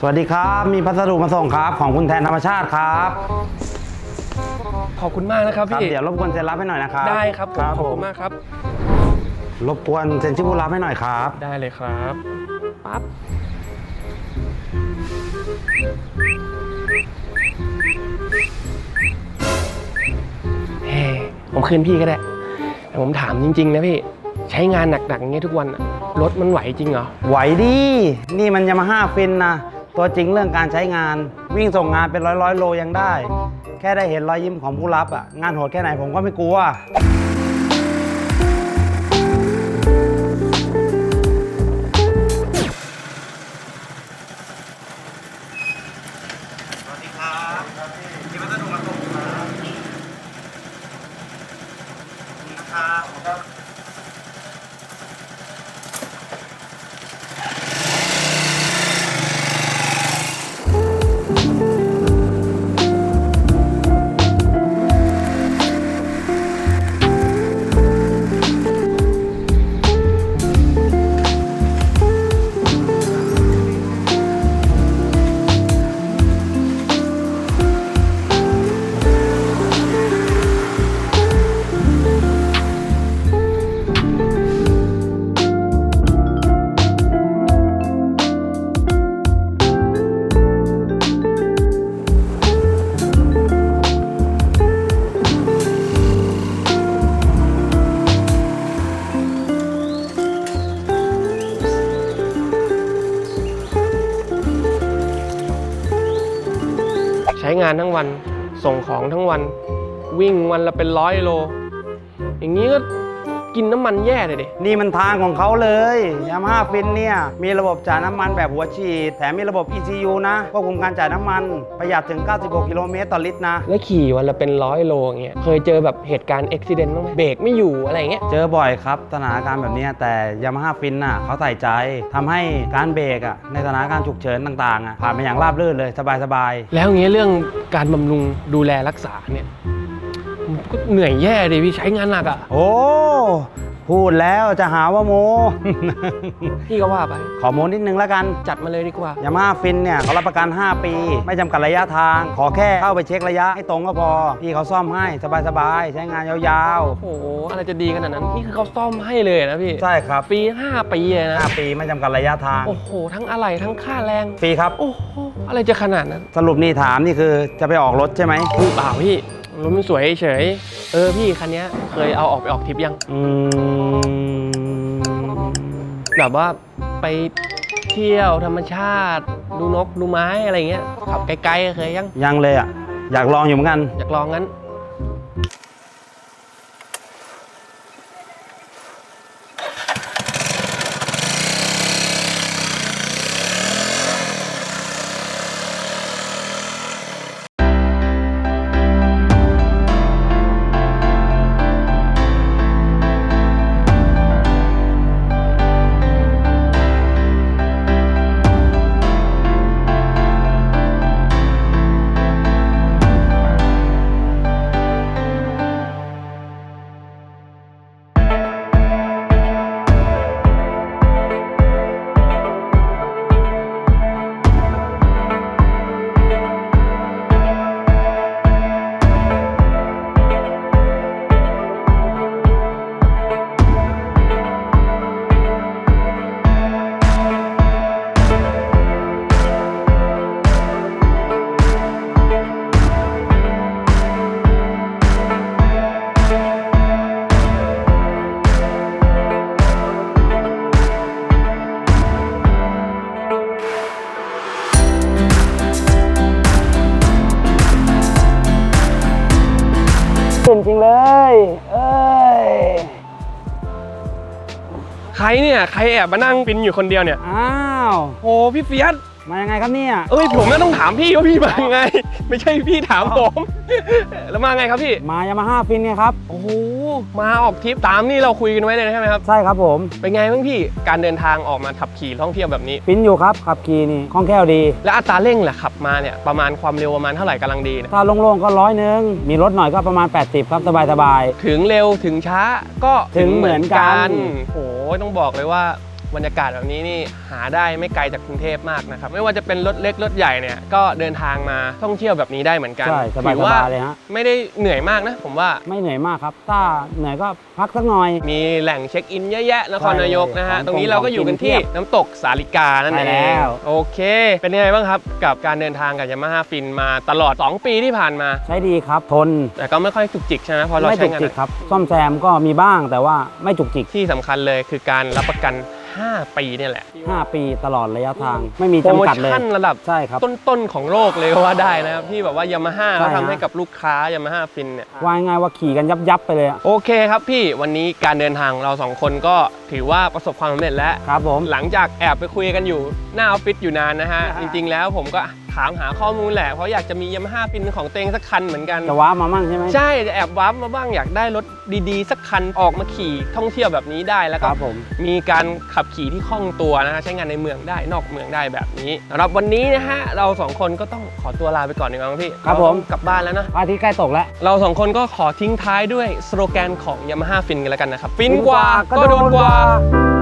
สวัสดีครับ มีพัสดุมาส่งครับ ของคุณแทนธรรมชาติครับขอบคุณมากนะครับครับ พี่เดี๋ยวรบกวนเซ็นรับให้หน่อยนะครับได้ครับผมขอบผคุณมากครับ รบกวนเซ็นชื่อผู้รับให้หน่อยครับ ได้เลยครับปั๊บเฮ้ผมคืนพี่ก็ได้แต่ผมถามจริง ๆ นะพี่ ใช้งานหนักๆอย่างเงี้ยทุกวันอะรถมันไหวจริงเหรอ ไหวดีนี่มันยามาฮ่าฟินนะ ตัวจริงเรื่องการใช้งาน วิ่งส่งงานเป็นร้อยร้อยโลยังได้ แค่ได้เห็นรอยยิ้มของผู้รับอะงานโหดแค่ไหนผมก็ไม่กลัว สวัสดีครับมีพัสดุมาส่งครับครับ งานทั้งวัน ส่งของทั้งวัน วิ่งวันละเป็นร้อยโล อย่างนี้ก็ กินน้ำมันแย่เลยดิ นี่มันทางของเขาเลยยามาฮ่าฟินเนี่ย มีระบบจ่ายน้ำมันแบบหัวฉีด แถมมีระบบ ECU นะควบคุมการจ่ายน้ำมัน ประหยัดถึง 96 กิโลเมตรต่อลิตรนะ แล้วขี่วันละเป็นร้อยโลอย่างเงี้ย เคยเจอแบบเหตุการณ์อุบิเหตุบ้างไหมเบรกไม่อยู่อะไรอย่างเงี้ย เจอบ่อยครับสถานการณ์แบบเนี้ยแต่ยามาฮ่าฟินน่ะเขาใส่ใจทำให้การเบรกอะในสถานการณ์ฉุกเฉินต่างๆอะผ่านไปอย่างราบรื่นเลยสบายแล้วอย่างเงี้ยเรื่องการบำรุงดูแลรักษาเนี่ยมัน ก็เหนื่อยแย่ดิพี่ใช้งานหนักอะ่ะๆโอ้ พูดแล้วจะหาว่าโม พี่ก็ว่าไป ขอโมนิดนึงแล้วกัน จัดมาเลยดีกว่า ยามาฮ่าฟินเนี่ยเขารับประกัน 5 ปี ไม่จำกัดระยะทาง ขอแค่เข้าไปเช็คระยะให้ตรงก็พอ พี่เขาซ่อมให้สบายๆ ใช้งานยาวโอ้โห อะไรจะดีขนาดนั้น นี่คือเขาซ่อมให้เลยนะพี่ๆ ใช่ครับ ฟรี5ปีเลยนะ 5 ปีไม่จำกัดระยะทาง โอ้โห ทั้งอะไรทั้งค่าแรง ฟรีครับ โอ้โห อะไรจะขนาดนั้นสรุปนี่ถามนี่คือจะไปออกรถใช่ไหมอุ๊ยเปล่าพี่ รถมันสวยเฉย เออพี่คันเนี้ยเคยเอาออกไปออกทริปยัง อืมแบบว่าไปเที่ยวธรรมชาติ ดูนกดูไม้อะไรเงี้ยขับไกลๆเคยยัง ยังเลยอะ อยากลองอยู่เหมือนกัน อยากลองงั้น จริงๆเลย เอ้ย ใครเนี่ย ใครแอบมานั่งฟินอยู่คนเดียวเนี่ย อ้าว โอ้พี่เฟียส มายังไงครับเนี่ยเอ้ยผมน่าต้องถามพี่ว่าพี่มายังไง ไม่ใช่พี่ถามผมแล้วมาไงครับพี่ มายามาฮ่าฟินเนี่ยครับ โอ้โหมาออกทริปตามนี่เราคุยกันไว้เลยใช่ไหมครับ ใช่ครับผม เป็นไงบ้างพี่การเดินทางออกมาขับขี่ท่องเที่ยวแบบนี้ ฟินอยู่ครับขับขี่นี่คล่องแคล่วดี และอัตราเร่งแหละขับมาเนี่ยประมาณความเร็วประมาณเท่าไหร่กำลังดีเนี่ยถ้าโล่งๆก็ร้อยหนึงมีรถหน่อยก็ประมาณ 80 ครับสบายถึงเร็วถึงช้าก็ถึงเหมือนกันโอ้โหต้องบอกเลยว่า บรรยากาศแบบนี้นี่หาได้ไม่ไกลจากกรุงเทพมากนะครับ ไม่ว่าจะเป็นรถเล็กรถใหญ่เนี่ยก็เดินทางมาท่องเที่ยวแบบนี้ได้เหมือนกันใช่สบายถืว่าๆเลยฮะ ไม่ได้เหนื่อยมากนะ ผมว่าไม่เหนื่อยมากครับ ถ้าเหนื่อยก็พักสักหน่อย มีแหล่งเช็คอินเยอะแยะนครนายกนะฮะ ใช่ตรงนี้เราก็อยู่กันที่ของกินเพียบน้ำตกสาลิกานั่นใช่เอแล้งว โอเค เป็นยังไงบ้างครับ กับการเดินทางกับยามาฮ่าฟินมาตลอด 2 ปีที่ผ่านมา ใช้ดีครับ ทน แต่ก็ไม่ค่อยจุกจิกใช่ไหมเพราะเราไม่ใช้จุกงานจิกครับ ซ่อมแซมก็มีบ้างแต่ว่าไม่จุกจิก ที่สำคัญเลยคือการรับประกัน 5 ปีเนี่ยแหละ5 ปีตลอดระยะทาง ไม่มีโปรโมจำกัดเลยชั่นระดับใช่ครับต้นๆของโลกเลยก็ว่าได้นะครับที่แบบว่ายามาฮ่าใช่เขาฮะทำให้กับลูกค้ายามาฮ่าฟินเนี่ยว่าง่ายๆว่าขี่กันยับยับๆไปเลยอะโอเคครับพี่วันนี้การเดินทางเราสองคนก็ถือว่าประสบความสำเร็จแล้วครับผมหลังจากแอบไปคุยกันอยู่หน้าออฟฟิศอยู่นานนะฮะอ่าจริง ๆ แล้วผมก็ ถามหาข้อมูลแหละเพราะอยากจะมียามาฮ่าฟินของตัวเองสักคันเหมือนกัน จะว้ามามั่งใช่ไหมใช่จะแอบวับมาบ้างอยากได้รถดีๆ สักคันออกมาขี่ท่องเที่ยวแบบนี้ได้แล้วคก็รับผมมีมีการขับขี่ที่คล่องตัวนะฮะใช้งานในเมืองได้นอกเมืองได้แบบนี้สำหรับวันนี้นะฮะเราสองคนก็ต้องขอตัวลาไปก่อนดีกว่ามั้งพี่ครับผม เาต้องกลับบ้านแล้วนะพระอาทิตย์ใกล้ตกแล้ว เราสองคนก็ขอทิ้งท้ายด้วยสโลแกนของ Yamaha ฟินกันแล้วกันนะครับ ฟินฟินกกว่าว่าก็โดนกว่าก็โดนกว่า